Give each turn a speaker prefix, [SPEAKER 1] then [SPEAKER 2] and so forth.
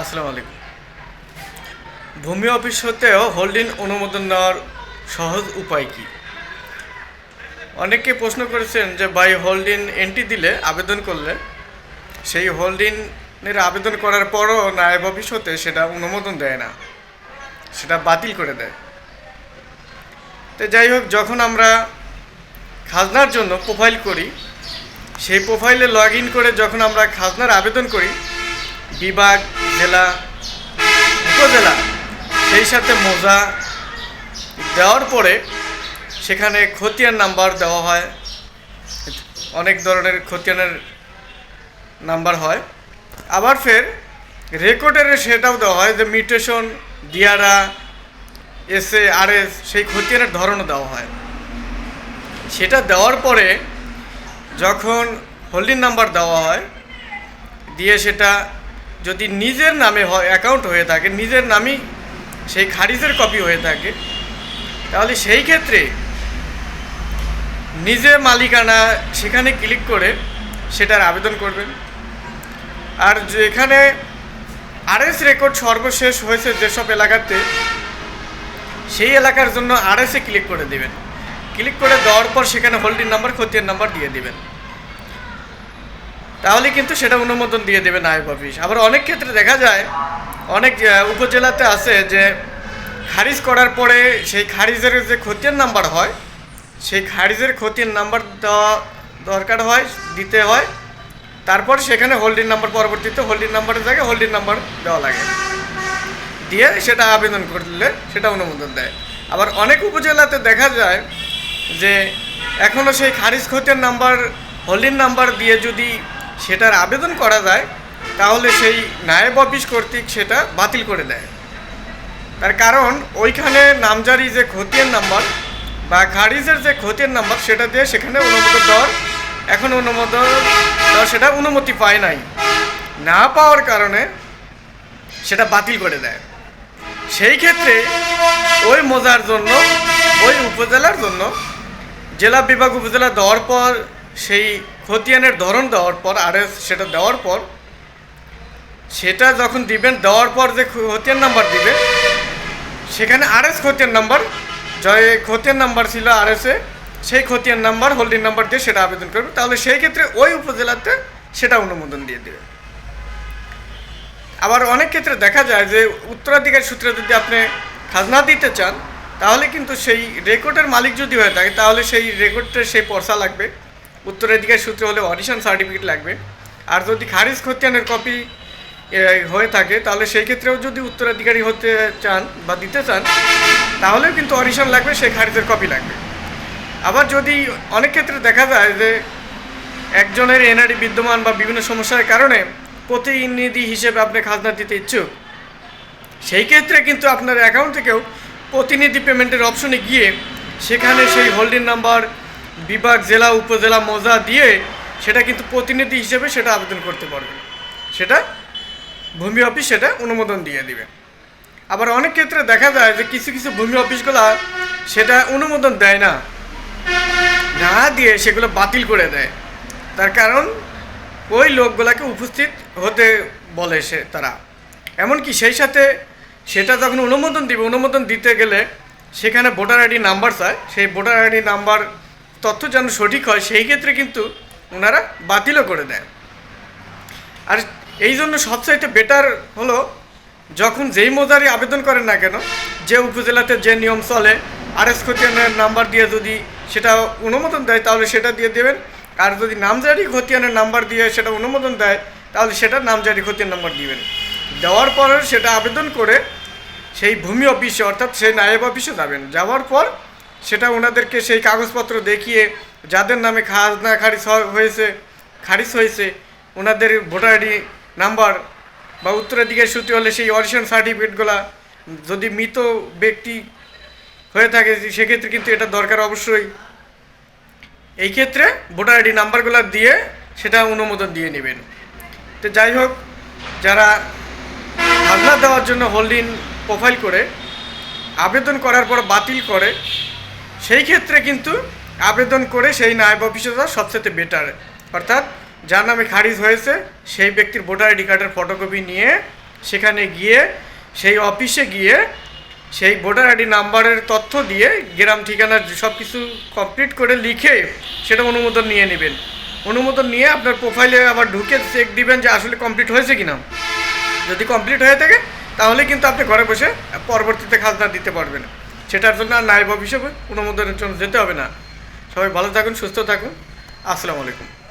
[SPEAKER 1] আসসালামু আলাইকুম। ভূমি অফিস হতেও হোল্ডিং অনুমোদন নেওয়ার সহজ উপায় কি? অনেকে প্রশ্ন করেছেন যে বাই হোল্ডিং এন্ট্রি দিলে আবেদন করলে, সেই হোল্ডিংয়ের আবেদন করার পরও নায়ব অফিস হতে সেটা অনুমোদন দেয় না, সেটা বাতিল করে দেয়। তো যাই হোক, যখন আমরা খাজনার জন্য প্রোফাইল করি, সেই প্রোফাইলে লগ ইন করে যখন আমরা খাজনার আবেদন করি বিভাগ, জেলা, উপজেলা। সেই সাথে মোজা দেওয়ার পরে সেখানে খতিয়ান নাম্বার দেওয়া হয়। অনেক ধরনের খতিয়ানের নাম্বার হয়। আবার ফের রেকর্ডের সেটাও দেওয়া হয় যে মিউটেশন ডিয়ারা এস এ আর এস সেই খতিয়ানের ধরনও দেওয়া হয়। সেটা দেওয়ার পরে যখন হোল্ডিং নাম্বার দেওয়া হয়, দিয়ে সেটা যদি নিজের নামে হয় অ্যাকাউন্ট হয়ে থাকে, নিজের নামই সেই খারিজের কপি হয়ে থাকে, তাহলে সেই ক্ষেত্রে নিজে মালিকানা সেখানে ক্লিক করে সেটার আবেদন করবেন। আর যেখানে আরএস রেকর্ড সর্বশেষ হয়েছে যেসব এলাকাতে, সেই এলাকার জন্য আরএসে ক্লিক করে দেবেন। ক্লিক করে দেওয়ার পর সেখানে হোল্ডিং নাম্বার খতিয়ান নাম্বার দিয়ে দিবেন। তাহলে কিন্তু সেটা অনুমোদন দিয়ে দেবে নায়ব অফিস আবার অনেক ক্ষেত্রে দেখা যায়, অনেক উপজেলাতে আছে যে খারিজ করার পরে সেই খারিজের যে খতিয়ান নাম্বার হয়, সেই খারিজের খতিয়ান নাম্বার দেওয়া দরকার হয়, দিতে হয়। তারপর সেখানে হোল্ডিং নাম্বার পরবর্তীতে হোল্ডিং নাম্বারের জায়গায় হোল্ডিং নাম্বার দেওয়া লাগে। দিয়ে সেটা আবেদন করলে সেটা অনুমোদন দেয়। আবার অনেক উপজেলাতে দেখা যায় যে এখনও সেই খারিজ খতিয়ান নাম্বার হোল্ডিং নাম্বার দিয়ে যদি সেটার আবেদন করা যায়, তাহলে সেই নায়েব অফিস কর্তৃক সেটা বাতিল করে দেয়। তার কারণ, ওইখানে নামজারি যে খতিয়ান নাম্বার বা খারিজের যে খতিয়ান নাম্বার, সেটা দিয়ে সেখানে অনুমোদন দেওয়ার, এখন অনুমোদন দেওয়ার সেটা অনুমতি পায় নাই। না পাওয়ার কারণে সেটা বাতিল করে দেয়। সেই ক্ষেত্রে ওই মোজার জন্য, ওই উপজেলার জন্য, জেলা বিভাগ উপজেলা দেওয়ার পর সেই খতিয়ানের ধরন দেওয়ার পর আর সেটা দেওয়ার পর, সেটা যখন দিবেন, দেওয়ার পর যে খতিয়ান নাম্বার দিবে, সেখানে আরএস খতিয়ান নাম্বার জয় খতিয়ান নাম্বার ছিল আর আরএসে সেই খতিয়ান নাম্বার হোল্ডিং নাম্বার দিয়ে সেটা আবেদন করবে। তাহলে সেই ক্ষেত্রে ওই উপজেলাতে সেটা অনুমোদন দিয়ে দেবে। আবার অনেক ক্ষেত্রে দেখা যায় যে, উত্তরাধিকার সূত্রে যদি আপনি খাজনা দিতে চান, তাহলে কিন্তু সেই রেকর্ডের মালিক যদি হয়ে থাকে, তাহলে সেই রেকর্ডের সেই পর্সা লাগবে। উত্তরাধিকার সূত্রে হলে অডিশন সার্টিফিকেট লাগবে। আর যদি খারিজ খতিয়ানের কপি হয়ে থাকে, তাহলে সেই ক্ষেত্রেও যদি উত্তরাধিকারী হতে চান বা দিতে চান, তাহলেও কিন্তু অডিশন লাগবে, সেই খারিজের কপি লাগবে। আবার যদি অনেক ক্ষেত্রে দেখা যায় যে একজনের এনআরডি বিদ্যমান বা বিভিন্ন সমস্যার কারণে প্রতিনিধি হিসেবে আপনি খাজনা দিতে ইচ্ছুক, সেই ক্ষেত্রে কিন্তু আপনার অ্যাকাউন্ট থেকেও প্রতিনিধি পেমেন্টের অপশনে গিয়ে সেখানে সেই হোল্ডিং নাম্বার বিভাগ, জেলা, উপজেলা মজা দিয়ে সেটা কিন্তু প্রতিনিধি হিসেবে সেটা আবেদন করতে পারবেন সেটা ভূমি অফিস সেটা অনুমোদন দিয়ে দিবে। আবার অনেক ক্ষেত্রে দেখা যায় যে কিছু কিছু ভূমি অফিসগুলো সেটা অনুমোদন দেয় না। না দিয়ে সেগুলো বাতিল করে দেয়। তার কারণ ওই লোকগুলাকে উপস্থিত হতে বলে সে তারা। এমনকি সেই সাথে সেটা যখন অনুমোদন দিবে, অনুমোদন দিতে গেলে সেখানে ভোটার আইডি নাম্বার চায়। সেই ভোটার আইডি নাম্বার তথ্য যেন সঠিক হয়, সেই ক্ষেত্রে কিন্তু ওনারা বাতিলও করে দেয়। আর এই জন্য সবচাইতে বেটার হলো, যখন যেই মোজারি আবেদন করেন না কেন, যে উপজেলাতে যে নিয়ম চলে আর এস খতিয়ানের নাম্বার দিয়ে যদি সেটা অনুমোদন দেয়, তাহলে সেটা দিয়ে দেবেন। আর যদি নামজারি খতিয়ানের নাম্বার দিয়ে সেটা অনুমোদন দেয়, তাহলে সেটা নামজারি খতিয়ান নাম্বার দিবেন। দেওয়ার পরে সেটা আবেদন করে সেই ভূমি অফিসে অর্থাৎ সেই নায়েব অফিসে যাবেন। যাওয়ার পর সেটা ওনাদেরকে সেই কাগজপত্র দেখিয়ে যাদের নামে খাজনা খারিজ হয়েছে খারিজ হয়েছে, ওনাদের ভোটার আইডি নাম্বার বা উত্তরাধিকার সূত্রে হলে সেই অডিশন সার্টিফিকেটগুলা যদি মৃত ব্যক্তি হয়ে থাকে, সেক্ষেত্রে কিন্তু এটা দরকার অবশ্যই। এই ক্ষেত্রে ভোটার আইডি নাম্বারগুলো দিয়ে সেটা অনুমোদন দিয়ে নেবেন। তো যাই হোক, যারা খাজনা দেওয়ার জন্য হোল্ডিং প্রোফাইল করে, আবেদন করার পর বাতিল করে সেই ক্ষেত্রে কিন্তু আবেদন করে সেই নায়ব অফিসে যাওয়া সবচেয়ে বেটার অর্থাৎ যার নামে খারিজ হয়েছে, সেই ব্যক্তির ভোটার আইডি কার্ডের ফটোকপি নিয়ে সেখানে গিয়ে, সেই অফিসে গিয়ে, সেই ভোটার আইডি নাম্বারের তথ্য দিয়ে গ্রাম ঠিকানা সব কিছু কমপ্লিট করে লিখে সেটা অনুমোদন নিয়ে নেবেন। অনুমোদন নিয়ে আপনার প্রোফাইলে আবার ঢুকে চেক দিবেন যে আসলে কমপ্লিট হয়েছে কিনা। যদি কমপ্লিট হয়ে থাকে, তাহলে কিন্তু আপনি ঘরে বসে পরবর্তীতে খাজনা দিতে পারবেন। সেটার জন্য আর নাইব হিসেবে অনুমোদনের জন্য যেতে হবে না। সবাই ভালো থাকুন, সুস্থ থাকুন। আসসালামু আলাইকুম।